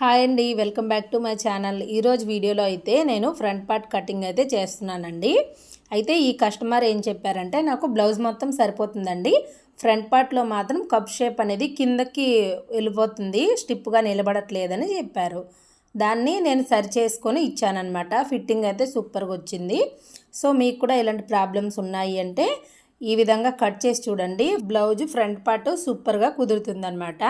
Hi అండి welcome back to my channel. ఈరోజు వీడియోలో అయితే నేను ఫ్రంట్ పార్ట్ కటింగ్ అయితే చేస్తున్నానండి. అయితే ఈ కస్టమర్ ఏం చెప్పారంటే నాకు బ్లౌజ్ మొత్తం సరిపోతుందండి. ఫ్రంట్ పార్ట్లో మాత్రం కప్ షేప్ అనేది కిందకి వెళ్ళిపోతుంది స్టిప్గా నిలబడట్లేదని చెప్పారు. దాన్ని నేను సరి చేసుకొని ఇచ్చానమాట ఫిట్టింగ్ అయితే సూపర్గా వచ్చింది. సో మీకు కూడా ఇలాంటి ప్రాబ్లమ్స్ ఉన్నాయి అంటే ఈ విధంగా కట్ చేసి చూడండి. బ్లౌజ్ ఫ్రంట్ పార్ట్ సూపర్గా కుదురుతుందనమాట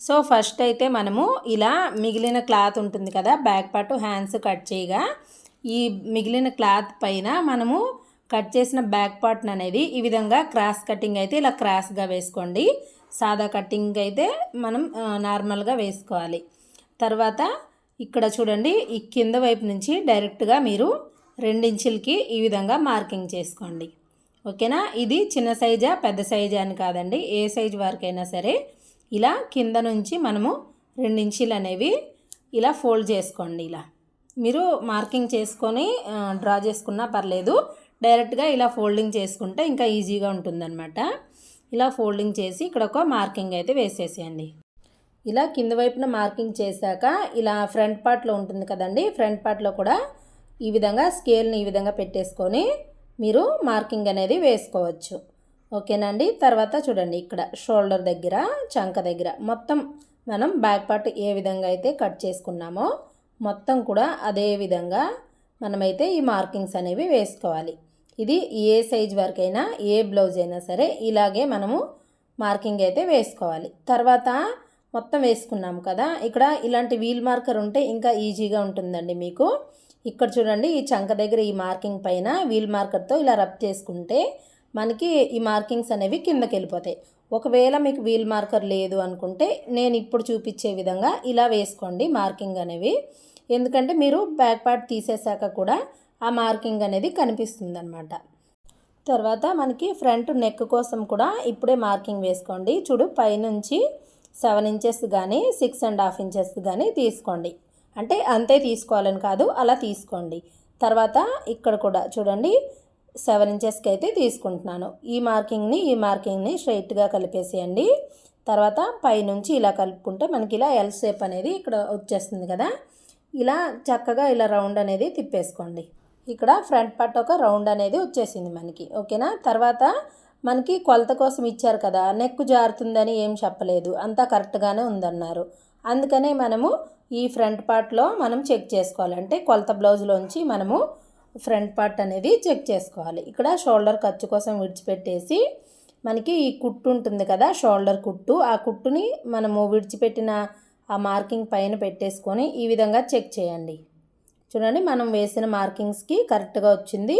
సో ఫస్ట్ అయితే మనము ఇలా మిగిలిన క్లాత్ ఉంటుంది కదా బ్యాక్ పార్ట్ హ్యాండ్స్ కట్ చేయగా ఈ మిగిలిన క్లాత్ పైన మనము కట్ చేసిన బ్యాక్ పార్ట్ అనేది ఈ విధంగా క్రాస్ కటింగ్ అయితే ఇలా క్రాస్గా వేసుకోండి. సాదా కటింగ్ అయితే మనం నార్మల్గా వేసుకోవాలి. తర్వాత ఇక్కడ చూడండి ఈ కింద వైపు నుంచి డైరెక్ట్గా మీరు రెండించులకి ఈ విధంగా మార్కింగ్ చేసుకోండి. ఓకేనా? ఇది చిన్న సైజా పెద్ద సైజా అని కాదండి. ఏ సైజు వరకైనా సరే ఇలా కింద నుంచి మనము రెండించీలు అనేవి ఇలా ఫోల్డ్ చేసుకోండి ఇలా. మీరు మార్కింగ్ చేసుకొని డ్రా చేసుకున్నా పర్లేదు. డైరెక్ట్గా ఇలా ఫోల్డింగ్ చేసుకుంటే ఇంకా ఈజీగా ఉంటుందన్నమాట. ఇలా ఫోల్డింగ్ చేసి ఇక్కడ ఒక మార్కింగ్ అయితే వేసేసేయండి. ఇలా కింద వైపున మార్కింగ్ చేశాక ఇలా ఫ్రంట్ పార్ట్లో ఉంటుంది కదండి ఫ్రంట్ పార్ట్లో కూడా ఈ విధంగా స్కేల్ని ఈ విధంగా పెట్టేసుకొని మీరు మార్కింగ్ అనేది వేసుకోవచ్చు. ఓకేనండి. తర్వాత చూడండి ఇక్కడ షోల్డర్ దగ్గర చంక దగ్గర మొత్తం మనం బ్యాక్ పార్ట్ ఏ విధంగా అయితే కట్ చేసుకున్నామో మొత్తం కూడా అదే విధంగా మనమైతే ఈ మార్కింగ్స్ అనేవి వేసుకోవాలి. ఇది ఏ సైజ్ వరకైనా ఏ బ్లౌజ్ అయినా సరే ఇలాగే మనము మార్కింగ్ అయితే వేసుకోవాలి. తర్వాత మొత్తం వేసుకున్నాం కదా ఇక్కడ ఇలాంటి వీల్ మార్కర్ ఉంటే ఇంకా ఈజీగా ఉంటుందండి మీకు. ఇక్కడ చూడండి ఈ చంక దగ్గర ఈ మార్కింగ్ పైన వీల్ మార్కర్తో ఇలా రబ్ చేసుకుంటే మనకి ఈ మార్కింగ్స్ అనేవి కిందకి వెళ్ళిపోతాయి ఒకవేళ మీకు వీల్ మార్కర్ లేదు అనుకుంటే నేను ఇప్పుడు చూపించే విధంగా ఇలా వేసుకోండి మార్కింగ్ అనేవి. ఎందుకంటే మీరు బ్యాక్ పార్ట్ తీసేసాక కూడా ఆ మార్కింగ్ అనేది కనిపిస్తుంది అనమాట తర్వాత మనకి ఫ్రంట్ నెక్ కోసం కూడా ఇప్పుడే మార్కింగ్ వేసుకోండి. చూడు పైనుంచి సెవెన్ ఇంచెస్ కానీ సిక్స్ అండ్ హాఫ్ ఇంచెస్ కానీ తీసుకోండి. అంటే అంతే తీసుకోవాలని కాదు అలా తీసుకోండి. తర్వాత ఇక్కడ కూడా చూడండి సెవెన్ ఇంచెస్కి అయితే తీసుకుంటున్నాను. ఈ మార్కింగ్ని ఈ మార్కింగ్ని స్ట్రైట్గా కలిపేసేయండి. తర్వాత పైనుంచి ఇలా కలుపుకుంటే మనకి ఇలా ఎల్ షేప్ అనేది ఇక్కడ వచ్చేస్తుంది కదా. ఇలా చక్కగా ఇలా రౌండ్ అనేది తిప్పేసుకోండి. ఇక్కడ ఫ్రంట్ పార్ట్ ఒక రౌండ్ అనేది వచ్చేసింది మనకి. ఓకేనా? తర్వాత మనకి కొలత కోసం ఇచ్చారు కదా. నెక్ జారుతుందని ఏం చెప్పలేదు. అంతా కరెక్ట్గానే ఉందన్నారు. అందుకనే మనము ఈ ఫ్రంట్ పార్ట్లో మనం చెక్ చేసుకోవాలి. అంటే కొలత బ్లౌజ్లోంచి మనము ఫ్రంట్ పార్ట్ అనేది చెక్ చేసుకోవాలి. ఇక్కడ షోల్డర్ ఖర్చు కోసం విడిచిపెట్టేసి మనకి ఈ కుట్టు ఉంటుంది కదా షోల్డర్ కుట్టు. ఆ కుట్టుని మనము విడిచిపెట్టిన ఆ మార్కింగ్ పైన పెట్టేసుకొని ఈ విధంగా చెక్ చేయండి. చూడండి మనం వేసిన మార్కింగ్స్కి కరెక్ట్గా వచ్చింది.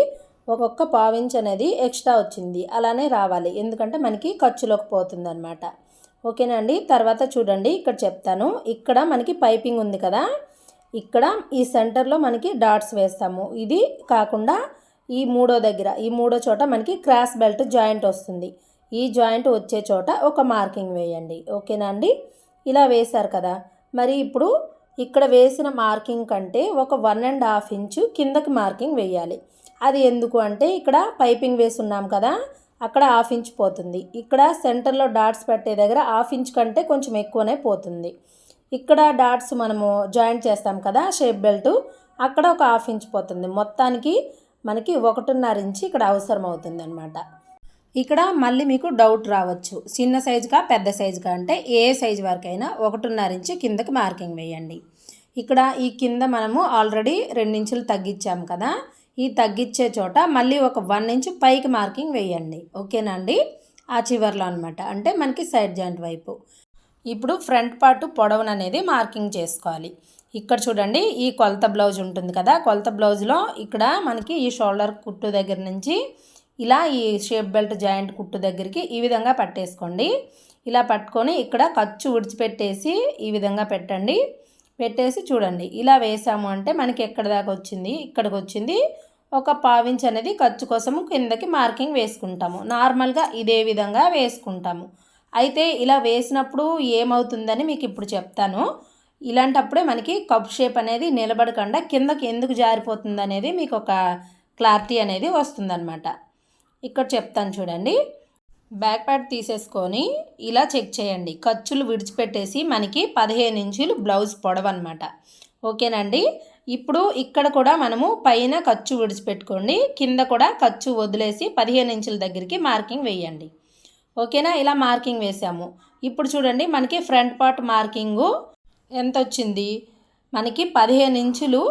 ఒక్కొక్క పావించ్ అనేది ఎక్స్ట్రా వచ్చింది. అలానే రావాలి. ఎందుకంటే మనకి ఖర్చులోకి పోతుంది అనమాట ఓకేనండి తర్వాత చూడండి. ఇక్కడ చెప్తాను. ఇక్కడ మనకి పైపింగ్ ఉంది కదా ఇక్కడ ఈ సెంటర్లో మనకి డాట్స్ వేస్తాము. ఇది కాకుండా ఈ మూడో దగ్గర ఈ మూడో చోట మనకి క్రాస్ బెల్ట్ జాయింట్ వస్తుంది. ఈ జాయింట్ వచ్చే చోట ఒక మార్కింగ్ వేయండి. ఓకేనా అండి? ఇలా వేశారు కదా. మరి ఇప్పుడు ఇక్కడ వేసిన మార్కింగ్ కంటే ఒక వన్ అండ్ హాఫ్ ఇంచు కిందకి మార్కింగ్ వేయాలి. అది ఎందుకు అంటే ఇక్కడ పైపింగ్ వేసున్నాం కదా అక్కడ హాఫ్ ఇంచ్ పోతుంది. ఇక్కడ సెంటర్లో డాట్స్ పెట్టే దగ్గర హాఫ్ ఇంచ్ కంటే కొంచెం ఎక్కువనే పోతుంది. ఇక్కడ డాట్స్ మనము జాయింట్ చేస్తాం కదా షేప్ బెల్ట్. అక్కడ ఒక హాఫ్ ఇంచ్ పోతుంది. మొత్తానికి మనకి ఒకటిన్నర ఇంచ్ ఇక్కడ అవసరం అవుతుంది అనమాట ఇక్కడ మళ్ళీ మీకు డౌట్ రావచ్చు. చిన్న సైజుగా పెద్ద సైజుగా అంటే ఏ సైజు వరకైనా ఒకటిన్నర ఇంచ్ కిందకి మార్కింగ్ వేయండి. ఇక్కడ ఈ కింద మనము ఆల్రెడీ రెండించులు తగ్గించాము కదా ఈ తగ్గించే చోట మళ్ళీ ఒక వన్ ఇంచ్ పైకి మార్కింగ్ వేయండి. ఓకేనండి ఆ చివర్లో అనమాట అంటే మనకి సైడ్ జాయింట్ వైపు. ఇప్పుడు ఫ్రంట్ పార్ట్ పొడవును అనేది మార్కింగ్ చేసుకోవాలి. ఇక్కడ చూడండి ఈ కొలత బ్లౌజ్ ఉంటుంది కదా కొలత బ్లౌజ్లో ఇక్కడ మనకి ఈ షోల్డర్ కుట్టు దగ్గర నుంచి ఇలా ఈ షేప్ బెల్ట్ జాయింట్ కుట్టు దగ్గరికి ఈ విధంగా పట్టేసుకోండి. ఇలా పట్టుకొని ఇక్కడ ఖర్చు విడిచిపెట్టేసి ఈ విధంగా పెట్టండి. పెట్టేసి చూడండి ఇలా వేసాము అంటే మనకి ఎక్కడ దాకా వచ్చింది? ఇక్కడికి వచ్చింది. ఒక పావించ్ అనేది ఖర్చు కోసము కిందకి మార్కింగ్ వేసుకుంటాము. నార్మల్గా ఇదే విధంగా వేసుకుంటాము. అయితే ఇలా వేసినప్పుడు ఏమవుతుందని మీకు ఇప్పుడు చెప్తాను. ఇలాంటప్పుడే మనకి కప్ షేప్ అనేది నిలబడకుండా కిందకి ఎందుకు జారిపోతుంది అనేది మీకు ఒక క్లారిటీ అనేది వస్తుందన్నమాట. ఇక్కడ చెప్తాను చూడండి. బ్యాక్ ప్యాడ్ తీసేసుకొని ఇలా చెక్ చేయండి. ఖర్చులు విడిచిపెట్టేసి మనకి పదిహేను ఇంచులు బ్లౌజ్ పొడవు అనమాట ఓకేనండి? ఇప్పుడు ఇక్కడ కూడా మనము పైన ఖర్చు విడిచిపెట్టుకోండి. కింద కూడా ఖర్చు వదిలేసి పదిహేను ఇంచుల దగ్గరికి మార్కింగ్ వేయండి. ఓకేనా? ఇలా మార్కింగ్ వేసాము. ఇప్పుడు చూడండి మనకి ఫ్రంట్ పార్ట్ మార్కింగు ఎంత వచ్చింది మనకి పదిహేను ఇంచులు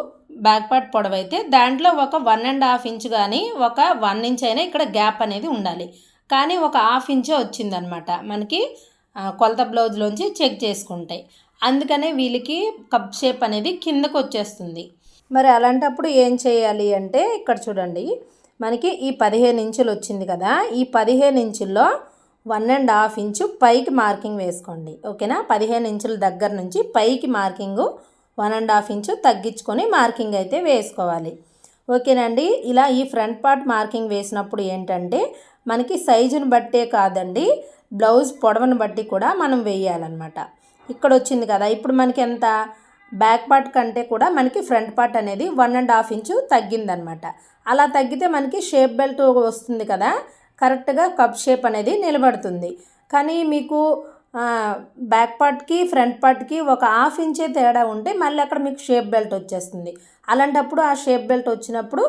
బ్యాక్ పార్ట్ పొడవైతే దాంట్లో ఒక వన్ అండ్ హాఫ్ ఇంచ్ కానీ ఒక వన్ ఇంచ్ అయినా ఇక్కడ గ్యాప్ అనేది ఉండాలి. కానీ ఒక హాఫ్ ఇంచే వచ్చిందనమాట. మనకి కొలత బ్లౌజ్లోంచి చెక్ చేసుకుంటాయి అందుకనే వీళ్ళకి కప్ షేప్ అనేది కిందకు వచ్చేస్తుంది. మరి అలాంటప్పుడు ఏం చేయాలి అంటే ఇక్కడ చూడండి. మనకి ఈ పదిహేను ఇంచులు వచ్చింది కదా ఈ పదిహేను ఇంచుల్లో వన్ అండ్ హాఫ్ ఇంచు పైకి మార్కింగ్ వేసుకోండి. ఓకేనా? పదిహేను ఇంచుల దగ్గర నుంచి పైకి marking one and half inch తగ్గించుకొని మార్కింగ్ అయితే వేసుకోవాలి. ఓకేనండి? ఇలా ఈ ఫ్రంట్ పార్ట్ మార్కింగ్ వేసినప్పుడు ఏంటంటే మనకి సైజుని బట్టే కాదండి బ్లౌజ్ పొడవను బట్టి కూడా మనం వేయాలన్నమాట. ఇక్కడ వచ్చింది కదా ఇప్పుడు మనకి ఎంత? బ్యాక్ పార్ట్ కంటే కూడా మనకి ఫ్రంట్ పార్ట్ అనేది వన్ అండ్ హాఫ్ ఇంచు తగ్గిందనమాట అలా తగ్గితే మనకి షేప్ బెల్ట్ వస్తుంది కదా కరెక్ట్గా కప్ షేప్ అనేది నిలబడుతుంది. కానీ మీకు బ్యాక్ పార్ట్కి ఫ్రంట్ పార్ట్కి ఒక హాఫ్ ఇంచే తేడా ఉంటే మళ్ళీ అక్కడ మీకు షేప్ బెల్ట్ వచ్చేస్తుంది. అలాంటప్పుడు ఆ షేప్ బెల్ట్ వచ్చినప్పుడు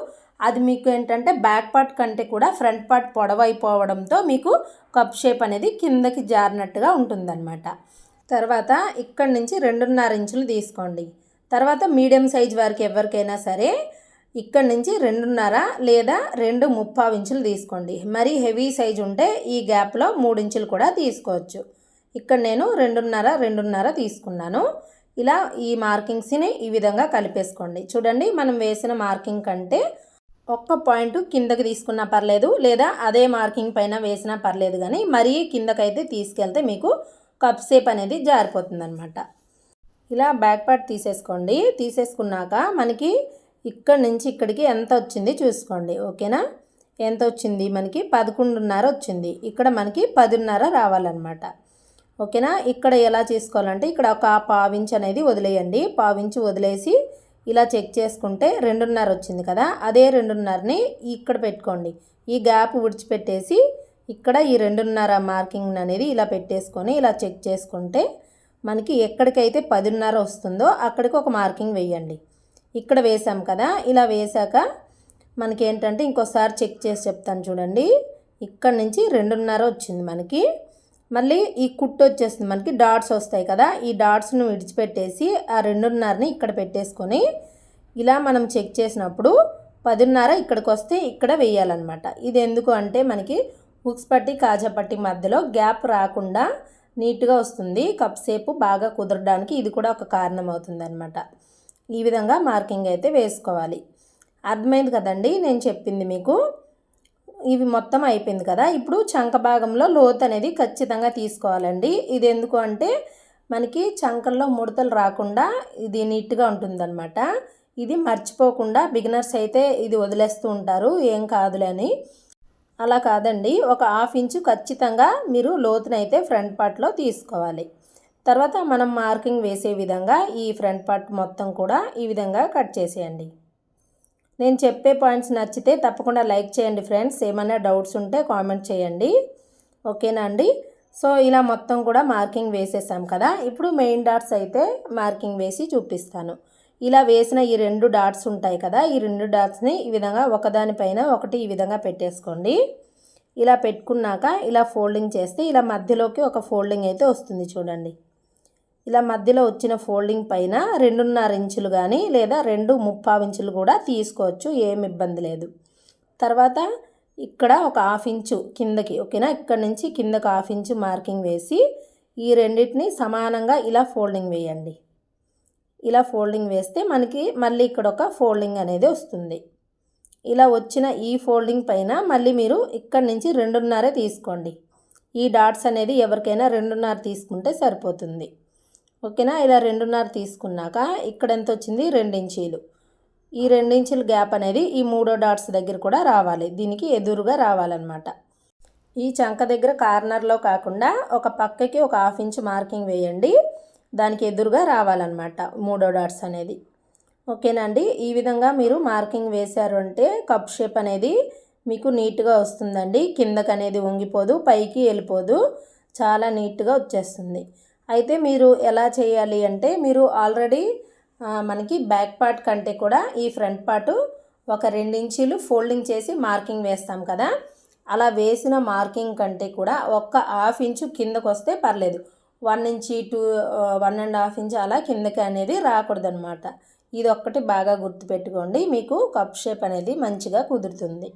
అది మీకు ఏంటంటే బ్యాక్ పార్ట్ కంటే కూడా ఫ్రంట్ పార్ట్ పొడవైపోవడంతో మీకు కప్ షేప్ అనేది కిందకి జారినట్టుగా ఉంటుందన్నమాట. తర్వాత ఇక్కడ నుంచి రెండున్నర ఇంచులు తీసుకోండి. తర్వాత మీడియం సైజ్ వారికి ఎవరికైనా సరే ఇక్కడ నుంచి రెండున్నర లేదా రెండు ముప్పావు ఇంచులు తీసుకోండి. మరీ హెవీ సైజ్ ఉంటే ఈ గ్యాప్లో మూడు ఇంచులు కూడా తీసుకోవచ్చు. ఇక్కడ నేను రెండున్నర రెండున్నర తీసుకున్నాను. ఇలా ఈ మార్కింగ్స్ని ఈ విధంగా కలిపేసుకోండి. చూడండి మనం వేసిన మార్కింగ్ కంటే ఒక్క పాయింట్ కిందకి తీసుకున్నా పర్లేదు లేదా అదే మార్కింగ్ పైన వేసినా పర్లేదు కానీ మరీ కిందకైతే తీసుకెళ్తే మీకు కప్ షేప్ అనేది జారిపోతుంది ఇలా బ్యాక్ పార్ట్ తీసేసుకోండి. తీసేసుకున్నాక మనకి ఇక్కడ నుంచి ఇక్కడికి ఎంత వచ్చింది చూసుకోండి ఓకేనా? ఎంత వచ్చింది? మనకి పదకొండున్నర వచ్చింది. ఇక్కడ మనకి పదిన్నర రావాలన్నమాట. ఓకేనా? ఇక్కడ ఎలా చేసుకోవాలంటే ఇక్కడ ఒక పావించ్ అనేది వదిలేయండి. పావించి వదిలేసి ఇలా చెక్ చేసుకుంటే రెండున్నర వచ్చింది కదా? అదే రెండున్నరని ఇక్కడ పెట్టుకోండి. ఈ గ్యాప్ విడిచిపెట్టేసి ఇక్కడ ఈ రెండున్నర మార్కింగ్ అనేది ఇలా పెట్టేసుకొని ఇలా చెక్ చేసుకుంటే మనకి ఎక్కడికైతే పదిన్నర వస్తుందో అక్కడికి ఒక మార్కింగ్ వేయండి. ఇక్కడ వేసాం కదా ఇలా వేసాక మనకి ఏంటంటే ఇంకోసారి చెక్ చేసి చెప్తాను చూడండి. ఇక్కడ నుంచి రెండున్నర వచ్చింది మనకి. మళ్ళీ ఈ కుట్టు వచ్చేస్తుంది మనకి డాట్స్ వస్తాయి కదా ఈ డాట్స్ను విడిచిపెట్టేసి ఆ రెండున్నరని ఇక్కడ పెట్టేసుకొని ఇలా మనం చెక్ చేసినప్పుడు పదిన్నర ఇక్కడికి వస్తే ఇక్కడ వేయాలన్నమాట. ఇది ఎందుకు అంటే మనకి హుక్స్ పట్టి కాజా పట్టి మధ్యలో గ్యాప్ రాకుండా నీట్గా వస్తుంది. కప్ సేపు బాగా కుదరడానికి ఇది కూడా ఒక కారణం అవుతుంది ఈ విధంగా మార్కింగ్ అయితే వేసుకోవాలి. అర్థమైంది కదండి? నేను చెప్పింది మీకు. ఇవి మొత్తం అయిపోయింది కదా? ఇప్పుడు చంక భాగంలో లోతు అనేది ఖచ్చితంగా తీసుకోవాలండి. ఇది ఎందుకు అంటే మనకి చంకల్లో ముడతలు రాకుండా ఇది నీట్గా ఉంటుందన్నమాట. ఇది మర్చిపోకుండా బిగినర్స్ అయితే ఇది వదిలేస్తూ ఉంటారు. ఏం కాదులే అని. అలా కాదండి. ఒక హాఫ్ ఇంచు ఖచ్చితంగా మీరు లోతునైతే ఫ్రంట్ పార్ట్లో తీసుకోవాలి. తర్వాత మనం మార్కింగ్ వేసే విధంగా ఈ ఫ్రంట్ పార్ట్ మొత్తం కూడా ఈ విధంగా కట్ చేసేయండి. నేను చెప్పే పాయింట్స్ నచ్చితే తప్పకుండా లైక్ చేయండి ఫ్రెండ్స్. ఏమైనా డౌట్స్ ఉంటే కామెంట్ చేయండి. ఓకేనా అండి? సో ఇలా మొత్తం కూడా మార్కింగ్ వేసేసాం కదా. ఇప్పుడు మెయిన్ డాట్స్ అయితే మార్కింగ్ వేసి చూపిస్తాను. ఇలా వేసిన ఈ రెండు డాట్స్ ఉంటాయి కదా ఈ రెండు డాట్స్ని ఈ విధంగా ఒకదానిపైన ఒకటి ఈ విధంగా పెట్టేసుకోండి. ఇలా పెట్టుకున్నాక ఇలా ఫోల్డింగ్ చేస్తే ఇలా మధ్యలోకి ఒక ఫోల్డింగ్ అయితే వస్తుంది చూడండి. ఇలా మధ్యలో వచ్చిన ఫోల్డింగ్ పైన రెండున్నర ఇంచులు కానీ లేదా రెండు ముప్పావు ఇంచులు కూడా తీసుకోవచ్చు ఏం ఇబ్బంది లేదు. తర్వాత ఇక్కడ ఒక హాఫ్ ఇంచు కిందకి ఓకేనా? ఇక్కడ నుంచి కిందకి హాఫ్ ఇంచు మార్కింగ్ వేసి ఈ రెండింటిని సమానంగా ఇలా ఫోల్డింగ్ వేయండి. ఇలా ఫోల్డింగ్ వేస్తే మనకి మళ్ళీ ఇక్కడ ఒక ఫోల్డింగ్ అనేది వస్తుంది. ఇలా వచ్చిన ఈ ఫోల్డింగ్ పైన మళ్ళీ మీరు ఇక్కడ నుంచి రెండున్నరే తీసుకోండి. ఈ డాట్స్ అనేది ఎవరికైనా రెండున్నర తీసుకుంటే సరిపోతుంది. ఓకేనా? ఇలా రెండున్నర తీసుకున్నాక ఇక్కడ ఎంత వచ్చింది రెండించీలు. ఈ రెండించుల గ్యాప్ అనేది ఈ మూడో డాట్స్ దగ్గర కూడా రావాలి. దీనికి ఎదురుగా రావాలన్నమాట. ఈ చంక దగ్గర కార్నర్లో కాకుండా ఒక పక్కకి ఒక హాఫ్ ఇంచ్ మార్కింగ్ వేయండి. దానికి ఎదురుగా రావాలన్నమాట మూడో డాట్స్ అనేది. ఓకేనండి ఈ విధంగా మీరు మార్కింగ్ వేశారు అంటే కప్ షేప్ అనేది మీకు నీట్గా వస్తుందండి. కిందకి అనేది వంగిపోదు పైకి వెళ్ళిపోదు. చాలా నీట్గా వచ్చేస్తుంది. అయితే మీరు ఎలా చేయాలి అంటే మీరు ఆల్రెడీ మనకి బ్యాక్ పార్ట్ కంటే కూడా ఈ ఫ్రంట్ పార్ట్ ఒక రెండించీలు ఫోల్డింగ్ చేసి మార్కింగ్ వేస్తాం కదా. అలా వేసిన మార్కింగ్ కంటే కూడా ఒక్క హాఫ్ ఇంచు కిందకు వస్తే పర్లేదు. One inch to one and half inch అలా కిందకి అనేది రాకూడదనమాట ఇది ఒక్కటి బాగా గుర్తుపెట్టుకోండి. మీకు కప్ షేప్ అనేది మంచిగా కుదురుతుంది.